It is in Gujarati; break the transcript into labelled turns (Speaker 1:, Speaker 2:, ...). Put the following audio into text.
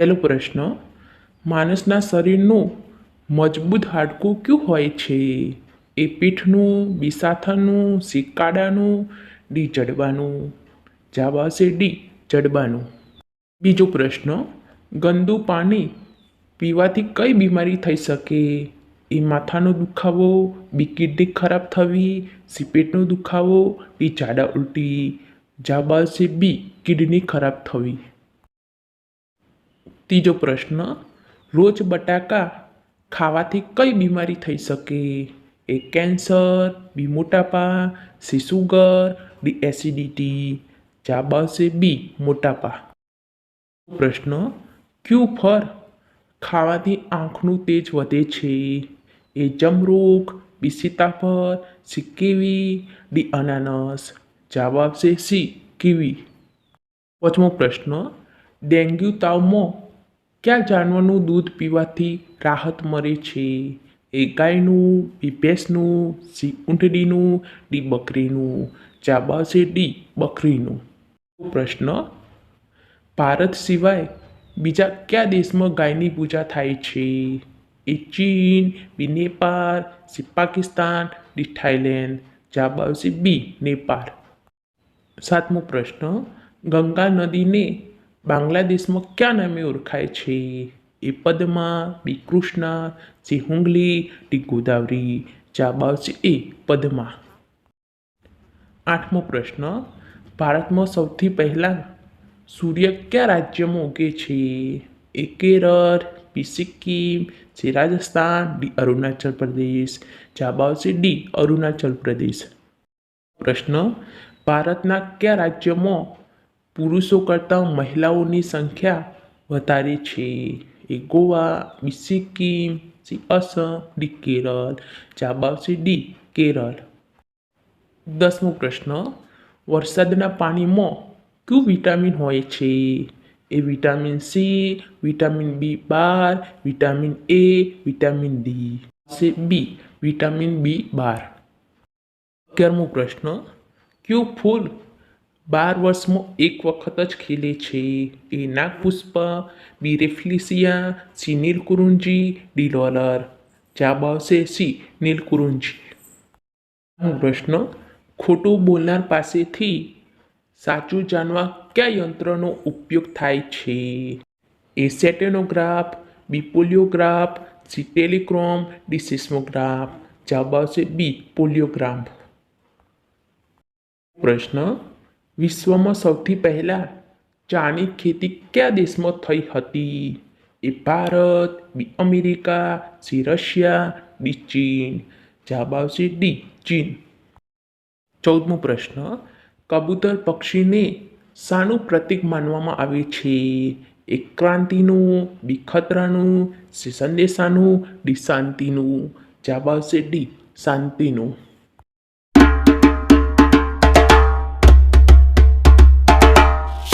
Speaker 1: પહેલો પ્રશ્ન, માણસના શરીરનું મજબૂત હાડકું કયું હોય છે? એ પીઠનું, બિસાથાનું સિક્કાડાનું ડી જડબાનું? જવાબ આવશે ડી જડબાનું. બીજો પ્રશ્ન, ગંદુ પાણી પીવાથી કઈ બીમારી થઈ શકે? એ માથાનો દુખાવો બી કિડની ખરાબ થવી સી પેટનો દુખાવો, ડી જાડા ઉલટી? જવાબ આવશે બી, કિડની ખરાબ થવી. ત્રીજો પ્રશ્ન, રોજ બટાકા ખાવાથી કઈ બીમારી થઈ શકે? એ કેન્સર, બી મોટાપા, સી સુગર, ડી એસિડિટી જવાબ આવશે બી, મોટાપા. પ્રશ્ન, ક્યુ ફર ખાવાથી આંખનું તેજ વધે છે? એ જમરૂખ બી સીતાફળ, સી કીવી, ડી અનાનસ જવાબ આવશે સી કીવી. પાંચમો પ્રશ્ન, ડેન્ગ્યુ તાવમાં કયા જાનવરનું દૂધ પીવાથી રાહત મળે છે? એ ગાયનું બી ભેંસનું, સી ઊંટડીનું, ડી બકરીનું જવાબ આવશે ડી બકરીનું? પ્રશ્ન. ભારત સિવાય બીજા કયા દેશમાં ગાયની પૂજા થાય છે? એ ચીન, B Nepal, C Pakistan, D Thailand જવાબ બી નેપાળ. સાતમો પ્રશ્ન. ગંગા નદીને બાંગ્લાદેશમાં કયા નામે ઓળખાય છે? A Padma B Krishna, C હુંગલી, D Godavari જવાબ આવશે એ પદ્મા. આઠમો પ્રશ્ન, ભારતમાં સૌથી પહેલાં સૂર્ય કયા રાજ્યમાં ઉગે છે? A Kerala, B Sikkim, C Rajasthan, D Arunachal Pradesh જવાબ આવશે ડી અરુણાચલ પ્રદેશ. પ્રશ્ન, ભારતના કયા રાજ્યમાં પુરુષો કરતાં મહિલાઓની સંખ્યા વધારે છે. A Goa B Sikkim C Assam, D Kerala જવાબ આવશે ડી કેરળ. દસમો પ્રશ્ન, વરસાદના પાણીમાં કયું વિટામિન હોય છે? A vitamin C, vitamin B bar, vitamin A, vitamin D. છે બી, વિટામિન બી બાર. અગિયારમો પ્રશ્ન, કયું ફૂલ બાર વર્ષમાં એક વખત જ ખીલે છે. A નાગપુષ્પ, B rafflesia, C Neelakurinji, D dollar જવાબ આવશે સી નીલકુરુંજી. પ્રશ્ન, ખોટું બોલનાર પાસેથી સાચું જાણવા કયા યંત્રનો ઉપયોગ થાય છે? A stenograph, B polygraph, C telechrome, D seismograph. જવાબ આવશે બી પોલિયોગ્રાફ પ્રશ્ન વિશ્વમાં સૌથી પહેલાં ચાની ખેતી કયા દેશમાં થઈ હતી? A Bharat, B America, C Russia D ચીન. જવાબ આવશે ડી, ચીન. ચૌદમો પ્રશ્ન. કબૂતર પક્ષીને શાનું પ્રતીક માનવામાં આવે છે? એક ક્રાંતિનું, બી ખતરાનું, સી સંદેશાનું, ડી શાંતિનું. જવાબ આવશે ડી, શાંતિનું.